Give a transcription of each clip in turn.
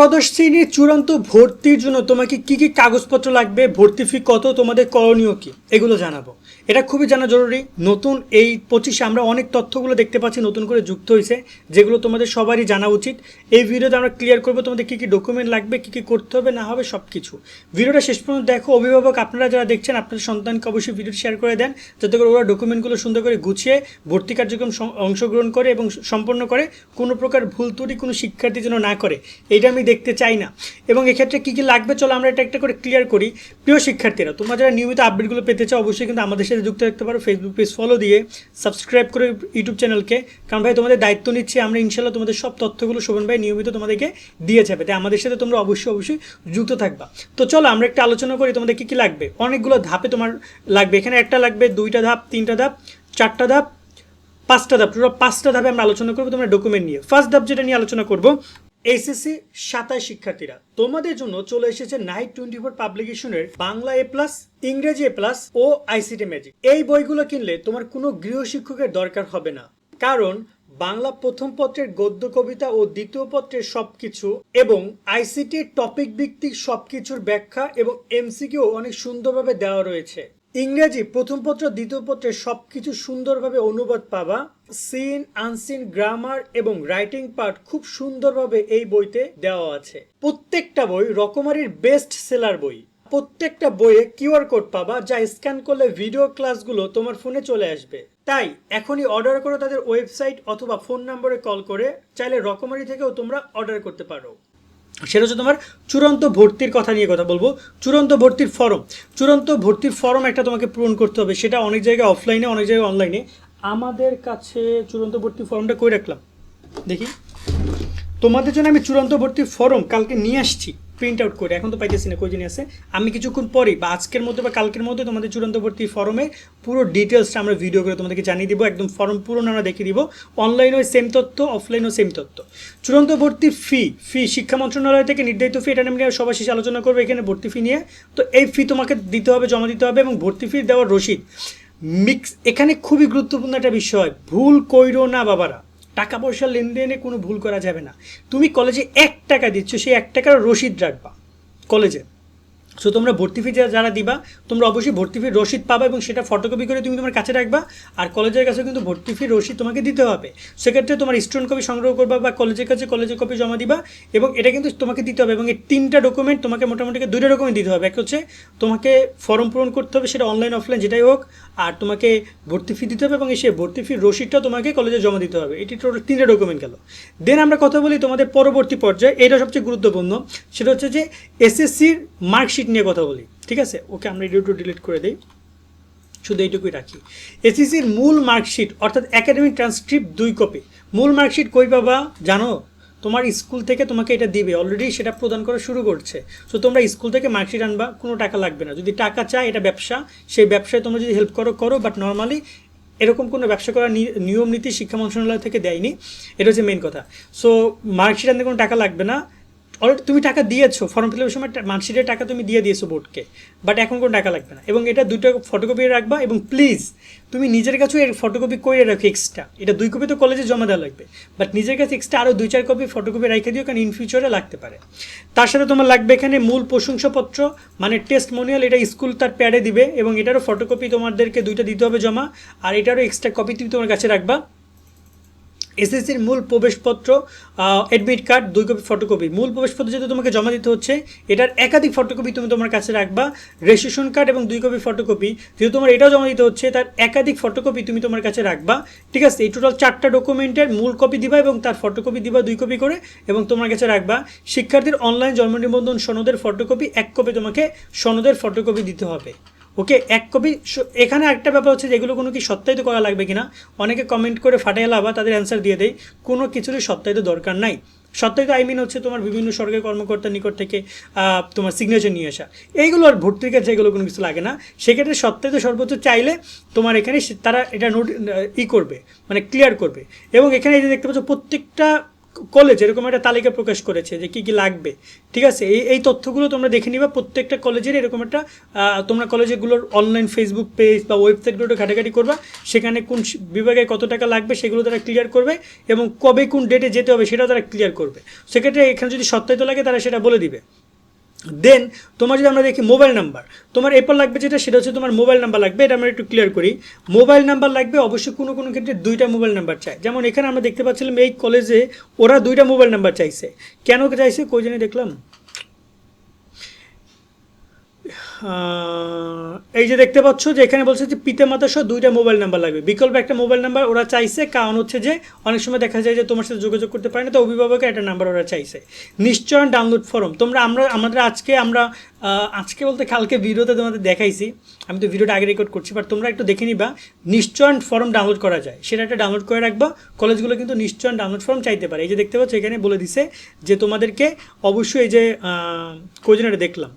একাদশ শ্রেণির চূড়ান্ত ভর্তির জন্য তোমাকে কি কি কাগজপত্র লাগবে? ভর্তি ফি কত? তোমাদের করণীয় কি? এগুলো জানাব। এটা খুবই জানা জরুরি। নতুন এই পঁচিশে আমরা অনেক তথ্যগুলো দেখতে পাচ্ছি, নতুন করে যুক্ত হয়েছে, যেগুলো তোমাদের সবারই জানা উচিত। এই ভিডিওতে আমরা ক্লিয়ার করব তোমাদের কী কী ডকুমেন্ট লাগবে, কী কী করতে হবে, না হবে সব কিছু ভিডিওটা শেষ পর্যন্ত দেখো। অভিভাবক, আপনারা যারা দেখছেন, আপনাদের সন্তানকে অবশ্যই ভিডিও শেয়ার করে দেন, যাতে করে ওরা ডকুমেন্টগুলো সুন্দর করে গুছিয়ে ভর্তি কার্যক্রম অংশগ্রহণ করে এবং সম্পন্ন করে, কোনো প্রকার ভুল ত্রুটি, কোনো শিক্ষার্থী যেন না করে। এটা আমি দেখতে চাই না। এবং এক্ষেত্রে কী কী লাগবে চলো আমরা এটা একটা করে ক্লিয়ার করি। প্রিয় শিক্ষার্থীরা, তোমরা যারা নিয়মিত আপডেটগুলো পেতে চাও, অবশ্যই কিন্তু আমাদের সাথে যুক্ত থাকতে পারো। ফেসবুক পেজ ফলো দিয়ে সাবস্ক্রাইব করে ইউটিউব চ্যানেলকে কারণ ভাই, তোমাদের দায়িত্ব নিচ্ছি আমরা ইনশাল্লাহ তোমাদের সব তথ্যগুলো শোভন ভাই নিয়মিত তোমাদেরকে দিয়ে যাবে। তাই আমাদের সাথে তোমরা অবশ্যই অবশ্যই যুক্ত থাকবা। তো চলো আমরা একটা আলোচনা করি, তোমাদের কী কী লাগবে? অনেকগুলো ধাপে তোমার লাগবে। এখানে একটা লাগবে, দুইটা ধাপ, তিনটা ধাপ, চারটা ধাপ, পাঁচটা ধাপ। টোটাল পাঁচটা ধাপে আমরা আলোচনা করব, তোমরা ডকুমেন্ট নিয়ে। ফার্স্ট ধাপ যেটা নিয়ে আলোচনা করব এসএসসি সাতাশ শিক্ষার্থীরা। তোমাদের জন্য চলে এসেছে নাইট টোয়েন্টি ফোর পাবলিকেশনের বাংলা এ প্লাস ইংরেজি এ প্লাস ও আইসিটি ম্যাজিক এই বইগুলো কিনলে তোমার কোনো গৃহশিক্ষকের দরকার হবে না। কারণ বাংলা প্রথম পত্রের গদ্য কবিতা ও দ্বিতীয় পত্রের সবকিছু এবং আইসিটির টপিক ভিত্তিক সবকিছুর ব্যাখ্যা এবং এমসিকিউ অনেক সুন্দরভাবে দেওয়া রয়েছে। ইংরেজি প্রথম পত্র, দ্বিতীয় পত্রের সবকিছু সুন্দরভাবে অনুবাদ পাবা। সিন, আনসিন গ্রামার এবং রাইটিং পার্ট খুব সুন্দরভাবে এই বইতে দেওয়া আছে। প্রত্যেকটা বই রকমারির বেস্ট সেলার বই। প্রত্যেকটা বইয়ে কিউআর কোড পাবা যা স্ক্যান করলে ভিডিও ক্লাসগুলো তোমার ফোনে চলে আসবে। তাই এখনই অর্ডার করো তাদের ওয়েবসাইট অথবা ফোন নম্বরে কল করে চাইলে রকমারি থেকেও তোমরা অর্ডার করতে পারো। সেটা হচ্ছে তোমার চূড়ান্ত ভর্তির কথা নিয়ে কথা বলব। চূড়ান্ত ভর্তির ফর্ম চূড়ান্ত ভর্তির ফর্ম একটা তোমাকে পূরণ করতে হবে। সেটা অনেক জায়গায় অফলাইনে অনেক জায়গায় অনলাইনে আমাদের কাছে চূড়ান্ত ভর্তির ফর্মটা করে রাখলাম? দেখি। তোমাদের জন্য আমি চূড়ান্ত ভর্তির ফর্ম কালকে নিয়ে আসছি প্রিন্ট আউট করে। এখন তো পাইতেছি না, কই আছে। আমি কিছুক্ষণ পরেই বা আজকের মধ্যে বা কালকের মধ্যে তোমাদের চূড়ান্ত ভর্তি ফর্মে পুরো ডিটেলসটা আমরা ভিডিও করে তোমাদেরকে জানিয়ে দিব, একদম ফর্ম পুরো আমরা দেখিয়ে দিব। অনলাইনেও সেম তথ্য অফলাইনেও সেম তথ্য। চূড়ান্ত ভর্তি ফি ফি শিক্ষা মন্ত্রণালয় থেকে নির্ধারিত ফি এটা নিয়ে সবার শেষে আলোচনা করব এখানে ভর্তি ফি নিয়ে। তো এই ফি তোমাকে দিতে হবে, জমা দিতে হবে এবং ভর্তি ফি দেওয়ার রসিদ। মিক্স, এখানে খুবই গুরুত্বপূর্ণ একটা বিষয়, ভুল কইরো না বাবারা। টাকা পয়সা লেনদেনে কোনো ভুল করা যাবে না। তুমি কলেজে এক টাকা দিচ্ছ, সেই এক টাকার রসিদ রাখবা। কলেজে। সো তোমরা ভর্তি ফি যারা দিবা, তোমরা অবশ্যই ভর্তি ফির রসিদ পাবা এবং সেটা ফটোকপি করে তুমি তোমার কাছে রাখবা। আর কলেজের কাছে কিন্তু ভর্তি ফির রসিদ তোমাকে দিতে হবে। সেক্ষেত্রে তোমার স্টুডেন্ট কপি সংগ্রহ করবা বা কলেজের কাছে কলেজের কপি জমা দিবা এবং এটা কিন্তু তোমাকে দিতে হবে এবং এই তিনটা ডকুমেন্ট তোমাকে মোটামুটি দুইটা ডকুমেন্ট দিতে হবে। এক হচ্ছে তোমাকে ফর্ম পূরণ করতে হবে, সেটা অনলাইন অফলাইন যেটাই হোক, আর তোমাকে ভর্তি ফি দিতে হবে এবং সেই ভর্তি ফির রসিদটা তোমাকে কলেজে জমা দিতে হবে। এটি টোটাল তিনটা ডকুমেন্ট গেল। দেন আমরা কথা বলি তোমাদের পরবর্তী পর্যায়ে, এটা সবচেয়ে গুরুত্বপূর্ণ, সেটা হচ্ছে যে এসএসসির মার্কশিট নিয়ে কথা বলি, ঠিক আছে? ওকে আমরা ভিডিওটা ডিলিট করে দিই। শুধু এইটুকুই রাখি। এসএসসির মূল মার্কশিট অর্থাৎ একাডেমিক ট্রান্সক্রিপ্ট দুই কপি মূল মার্কশিট কই পাবা জানো? তোমার স্কুল থেকে তোমাকে এটা দিবে। অলরেডি সেটা প্রদান করা শুরু করছে। সো তোমরা স্কুল থেকে মার্কশিট আনবা, কোনো টাকা লাগবে না। যদি টাকা চায়, এটা ব্যবসা। সেই ব্যবসায় তোমরা যদি হেল্প করো করো বাট নর্মালি এরকম কোনো ব্যবসা করার নিয়ম নীতি শিক্ষা মন্ত্রণালয় থেকে দেয়নি। এটা হচ্ছে মেন কথা। সো মার্কশিট আনতে কোনো টাকা লাগবে না। অলরেডি তুমি টাকা দিয়েছ ফর্ম ফিল আপের সময় মার্কশিটের টাকা তুমি দিয়ে দিয়েছ বোর্ডকে বাট এখন কোনো টাকা লাগবে না। এবং এটা দুটো ফটোকপি রাখবা এবং প্লিজ তুমি নিজের কাছেও এর ফটোকপি করে রাখো এক্সট্রা এটা দুই কপি তো কলেজে জমা দেওয়া লাগবে বাট নিজের কাছে এক্সট্রা আরও দুই চার কপি ফটোকপি রেখে দিও, কারণ ইন ফিউচারে লাগতে পারে। তার সাথে তোমার লাগবে এখানে মূল প্রশংসাপত্র মানে টেস্ট মনিয়াল এটা স্কুল তার প্যাডে দিবে, এবং এটারও ফটোকপি তোমাদেরকে দুইটা দিতে হবে জমা, আর এটারও এক্সট্রা কপি তুমি তোমার কাছে রাখবা। এসএসসির মূল প্রবেশপত্র অ্যাডমিট কার্ড দুই কপি ফটোকপি মূল প্রবেশপত্র যেহেতু তোমাকে জমা দিতে হচ্ছে, এটার একাধিক ফটোকপি তুমি তোমার কাছে রাখবা। রেজিস্ট্রেশন কার্ড এবং দুই কপি ফটোকপি যেহেতু তোমার এটাও জমা দিতে হচ্ছে, তার একাধিক ফটোকপি তুমি তোমার কাছে রাখবা। ঠিক আছে, এই টোটাল চারটা ডকুমেন্টের মূল কপি দিবা এবং তার ফটোকপি দিবা দুই কপি করে এবং তোমার কাছে রাখবা। শিক্ষার্থীর অনলাইন জন্ম নিবন্ধন সনদের ফটোকপি এক কপি তোমাকে সনদের ফটোকপি দিতে হবে। ওকে, এক কপি এখানে একটা ব্যাপার হচ্ছে যেগুলো কোনো কি সত্যায়িত করা লাগবে কিনা? অনেকে কমেন্ট করে ফাটাই লাভা তাদের অ্যান্সার দিয়ে দেয়, কোনো কিছুরই সত্যায়িত দরকার নাই। সত্যায়িত আই মিন হচ্ছে তোমার বিভিন্ন সরকারি কর্মকর্তার নিকট থেকে তোমার সিগনেচার নিয়ে আসা। এইগুলো আর ভর্তির কাছে এগুলো কোনো কিছু লাগে না। সেক্ষেত্রে সত্যায়িত সর্বোচ্চ চাইলে তোমার এখানে তারা এটা নোট ই করবে মানে ক্লিয়ার করবে। এবং এখানে এই যে দেখতে পাচ্ছ, প্রত্যেকটা কলেজ এরকম একটা তালিকা প্রকাশ করেছে যে কী কী লাগবে। ঠিক আছে? এই এই তথ্যগুলো তোমরা দেখে নিবা। প্রত্যেকটা কলেজের এরকম একটা তোমরা কলেজেগুলোর অনলাইন ফেসবুক পেজ বা ওয়েবসাইটগুলো ঘাটাঘাটি করবা। সেখানে কোন বিভাগে কত টাকা লাগবে সেগুলো তারা ক্লিয়ার করবে এবং কবে কোন ডেটে যেতে হবে সেটাও তারা ক্লিয়ার করবে। সেক্ষেত্রে এখানে যদি সত্যায়িত লাগে তারা সেটা বলে দিবে। দেন তোমার যদি আমরা দেখি মোবাইল নাম্বার তোমার এরপর লাগবে যেটা, সেটা হচ্ছে তোমার মোবাইল নাম্বার লাগবে, এটা আমরা একটু ক্লিয়ার করি। মোবাইল নাম্বার লাগবে, অবশ্যই কোনো কোনো ক্ষেত্রে দুইটা মোবাইল নাম্বার চাই। যেমন এখানে আমরা দেখতে পাচ্ছিলাম এই কলেজে ওরা দুইটা মোবাইল নাম্বার চাইছে। কেন চাইছে? কই জানি দেখলাম? এই যে দেখতে পাচ্ছ যে এখানে বলছে যে পিতা মাতা সহ দুইটা মোবাইল নাম্বার লাগবে। বিকল্প একটা মোবাইল নাম্বার ওরা চাইছে, কারণ হচ্ছে যে অনেক সময় দেখা যায় যে তোমার সাথে যোগাযোগ করতে পারে না, তো অভিভাবকের একটা নাম্বার ওরা চাইছে। নিশ্চয় ডাউনলোড ফর্ম তোমরা আমরা, আমাদের আজকে আমরা আজকে বলতে কালকে ভিডিওতে তোমাদের দেখাইছি। আমি তো ভিডিওটা আগে রেকর্ড করছি বাট তোমরা একটু দেখে নিবা নিশ্চয়ন ফর্ম ডাউনলোড করা যায়। সেটা একটা ডাউনলোড করে রাখবা। কলেজগুলো কিন্তু নিশ্চয়ন ডাউনলোড ফর্ম চাইতে পারে। এই যে দেখতে পাচ্ছ, এখানে বলে দিছে যে তোমাদেরকে অবশ্যই এই যে কোজনেটা দেখলাম।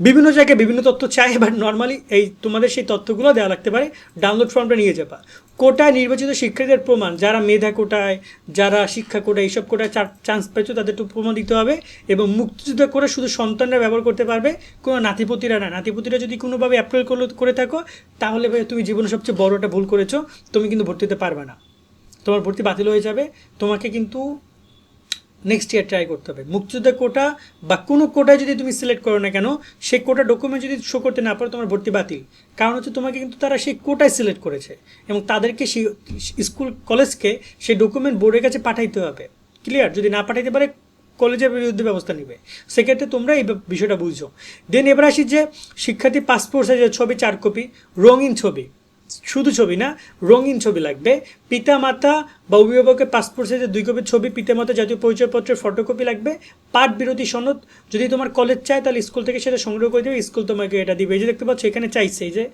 বিভিন্ন জায়গায় বিভিন্ন তথ্য চাই বাট নর্মালি এই তোমাদের সেই তথ্যগুলো দেওয়া লাগতে পারে। ডাউনলোড ফর্মটা নিয়ে যাবা। কোটায় নির্বাচিত শিক্ষার্থীদের প্রমাণ, যারা মেধা কোটায়, যারা শিক্ষা কোটায়, এইসব কোটায় চান্স পেয়েছ, তাদের একটু প্রমাণ দিতে হবে এবং মুক্তিযুদ্ধ করে শুধু সন্তানরা ব্যবহার করতে পারবে, কোনো নাতিপতিরা না। নাতিপতিরা যদি কোনোভাবে অ্যাপ্রুভ করে থাকো, তাহলে ভাই তুমি জীবনে সবচেয়ে বড় একটা ভুল করেছ, তুমি কিন্তু ভর্তি হতে পারবে না। তোমার ভর্তি বাতিল হয়ে যাবে। তোমাকে কিন্তু নেক্সট ইয়ার ট্রাই করতে হবে। মুক্তিযোদ্ধা কোটা বা কোনো কোটায় যদি তুমি সিলেক্ট করো না কেন, সেই কোটা ডকুমেন্ট যদি শো করতে না পারো, তোমার ভর্তি বাতিল। কারণ হচ্ছে তোমাকে কিন্তু তারা সেই কোটায় সিলেক্ট করেছে এবং তাদেরকে সেই স্কুল, কলেজকে সেই ডকুমেন্ট বোর্ডের কাছে পাঠাইতে হবে। ক্লিয়ার যদি না পাঠাইতে পারে, কলেজের বিরুদ্ধে ব্যবস্থা নেবে। সেক্ষেত্রে তোমরা এই বিষয়টা বুঝছ দেন এবার আসি যে শিক্ষার্থী পাসপোর্ট সাইজের ছবি, চার কপি রঙিন ছবি। শুধু ছবি না, রঙিন ছবি লাগবে। পিতা মাতা বা অভিভাবকের পাসপোর্ট সাইজের দুই কপি ছবি পিতা মাতা জাতীয় পরিচয়পত্রের ফটোকপি লাগবে। পাঠ বিরোধী সনদ যদি তোমার কলেজ চায় তাহলে স্কুল থেকে সেটা সংগ্রহ করে দেবে স্কুল তোমাকে এটা দিবে। এই যে দেখতে পাচ্ছ এখানে চাইছে যে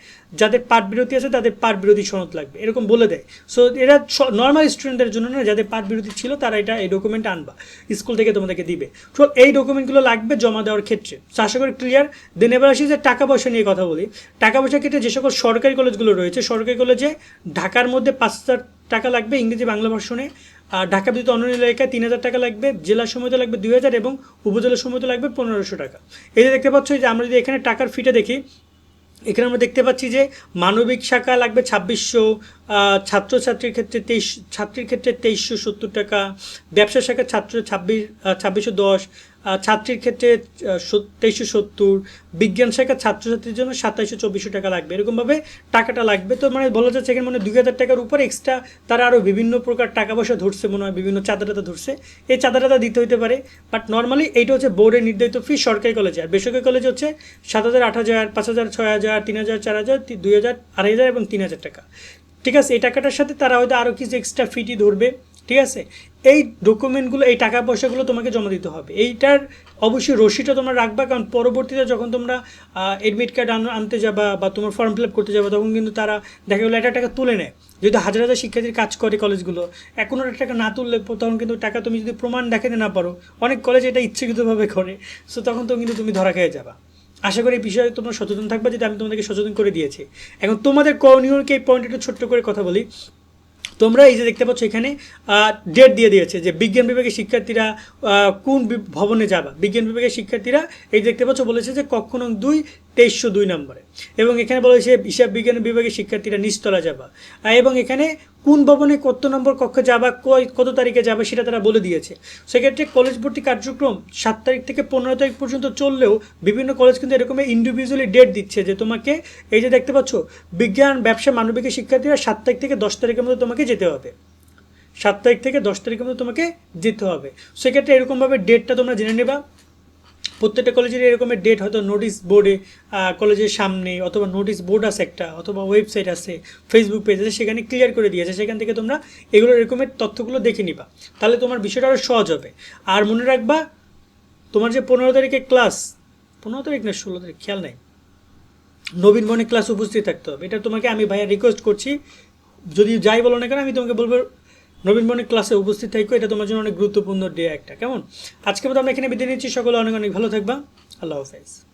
যাদের পাঠ বিরতি আছে তাদের পাঠ বিরোধী সনদ লাগবে এরকম বলে দেয়। সো এরা নর্মাল স্টুডেন্টদের জন্য না যাদের পাঠ বিরতি ছিল তারা এটা এই ডকুমেন্ট আনবা স্কুল থেকে তোমাদেরকে দিবে। তো এই ডকুমেন্টগুলো লাগবে জমা দেওয়ার ক্ষেত্রে। So, আশা করি ক্লিয়ার দেন এবার আসি যে টাকা পয়সা নিয়ে কথা বলি। টাকা পয়সার ক্ষেত্রে যে সকল সরকারি কলেজগুলো রয়েছে সরকারি কলেজে ঢাকার মধ্যে পাঁচ হাজার টাকা লাগবে ইংরেজি বাংলা ভার্সনে। আর ঢাকা বিদ্যুৎ অন্যান্য এলাকায় তিন হাজার টাকা লাগবে, জেলার সময়তে লাগবে দুই হাজার এবং উপজেলার সময়তে লাগবে পনেরোশো টাকা। এই যে দেখতে পাচ্ছ যে আমরা যদি এখানে টাকার ফিটা দেখি, এখানে আমরা দেখতে পাচ্ছি যে মানবিক শাখা লাগবে ছাব্বিশশো ছাত্রছাত্রীর ক্ষেত্রে তেইশ, ছাত্রীর ক্ষেত্রে তেইশশো সত্তর টাকা, ব্যবসা শাখা ছাত্র ছাব্বিশ ছাব্বিশশো দশ ছাত্রীর ক্ষেত্রে তেইশশো সত্তর, বিজ্ঞান শাখা ছাত্রছাত্রীর জন্য সাতাইশশো চব্বিশশো টাকা লাগবে। এরকমভাবে টাকাটা লাগবে। তো মানে বলা যাচ্ছে এখানে মানে দুই হাজার টাকার উপর এক্সট্রা তারা আরও বিভিন্ন প্রকার টাকা পয়সা ধরছে মনে হয়, বিভিন্ন চাঁদা টাদা ধরছে। এই চাঁদা টাদা দিতে হতে পারে বাট নর্মালি এইটা হচ্ছে বোর্ডের নির্ধারিত ফি সরকারি কলেজে আর বেসরকারি কলেজে হচ্ছে সাত হাজার, আট হাজার, পাঁচ হাজার, ছয় হাজার, তিন হাজার, চার হাজার দুই হাজার, আড়াই হাজার এবং তিন হাজার টাকা। ঠিক আছে, এই টাকাটার সাথে তারা হয়তো আরও কিছু এক্সট্রা ফিটি ধরবে, ঠিক আছে? এই ডকুমেন্টগুলো এই টাকা পয়সাগুলো তোমাকে জমা দিতে হবে। এইটার অবশ্যই রসিদটা তোমরা রাখবা, কারণ পরবর্তীতে যখন তোমরা এডমিট কার্ড আনতে যাবা বা তোমার ফর্ম ফিল আপ করতে যাবা, তখন কিন্তু তারা দেখা গেলো একটা টাকা তুলে নেয়। যদি হাজার হাজার শিক্ষার্থীর কাজ করে কলেজগুলো এখন ওটা টাকা না তুললে তখন কিন্তু টাকা তুমি যদি প্রমাণ দেখাতে না পারো, অনেক কলেজ এটা ইচ্ছাকৃতভাবে করে সো তখন তো কিন্তু তুমি ধরা খেয়ে যাবা। আশা করি এই বিষয়ে তোমরা সচেতন থাকবে, যেটা আমি তোমাদেরকে সচেতন করে দিয়েছি। এখন তোমাদের করণীয়কে, এই পয়েন্ট একটু ছোট্ট করে কথা বলি। তোমরা এই যে দেখতে পাচ্ছ এখানে ডেট দিয়ে দিয়েছে যে বিজ্ঞান বিভাগের শিক্ষার্থীরা কোন ভবনে যাবা। বিজ্ঞান বিভাগের শিক্ষার্থীরা এই দেখতে পাচ্ছ বলেছে যে কক্ষ নং দুই তেইশশো দুই নম্বরে। এবং এখানে বলেছে হিসাব বিজ্ঞান বিভাগের শিক্ষার্থীরা নিচতলা যাবা। এবং এখানে কোন ভবনে কত নম্বর কক্ষে যাবা কত তারিখে যাবে সেটা তারা বলে দিয়েছে। সেক্ষেত্রে কলেজ ভর্তি কার্যক্রম সাত তারিখ থেকে পনেরো তারিখ পর্যন্ত চললেও বিভিন্ন কলেজ কিন্তু এরকম ইন্ডিভিজুয়ালি ডেট দিচ্ছে যে তোমাকে, এই যে দেখতে পাচ্ছ, বিজ্ঞান, ব্যবসা মানবিকের শিক্ষার্থীরা সাত তারিখ থেকে দশ তারিখের মধ্যে তোমাকে যেতে হবে। সাত তারিখ থেকে দশ তারিখের মধ্যে তোমাকে যেতে হবে। সেক্ষেত্রে এরকমভাবে ডেটটা তোমরা জেনে নেবা। প্রত্যেকটা কলেজের এরকমের ডেট হয়তো নোটিশ বোর্ডে কলেজের সামনে, অথবা নোটিশ বোর্ড আছে একটা, অথবা ওয়েবসাইট আছে ফেসবুক পেজ আছে, সেখানে ক্লিয়ার করে দিয়েছে, সেখান থেকে তোমরা এগুলো এরকমের তথ্যগুলো দেখে নিবা। তাহলে তোমার বিষয়টা আরও সহজ হবে। আর মনে রাখবা, তোমার যে পনেরো তারিখে ক্লাস পনেরো তারিখ না ষোলো তারিখ, খেয়াল নাই? নবীন বনে ক্লাস উপস্থিত থাকতে হবে। এটা তোমাকে আমি ভাইয়া রিকোয়েস্ট করছি। যদি যাই বলো না কেন, আমি তোমাকে বলব নবীন মনে ক্লাসে উপস্থিত থাকো এটা তোমার জন্য অনেক গুরুত্বপূর্ণ ডে একটা। কেমন? আজকে মতো আমরা এখানে বিদায় নিচ্ছি। সকলে অনেক অনেক ভালো থাকবা। আল্লাহ হাফেজ।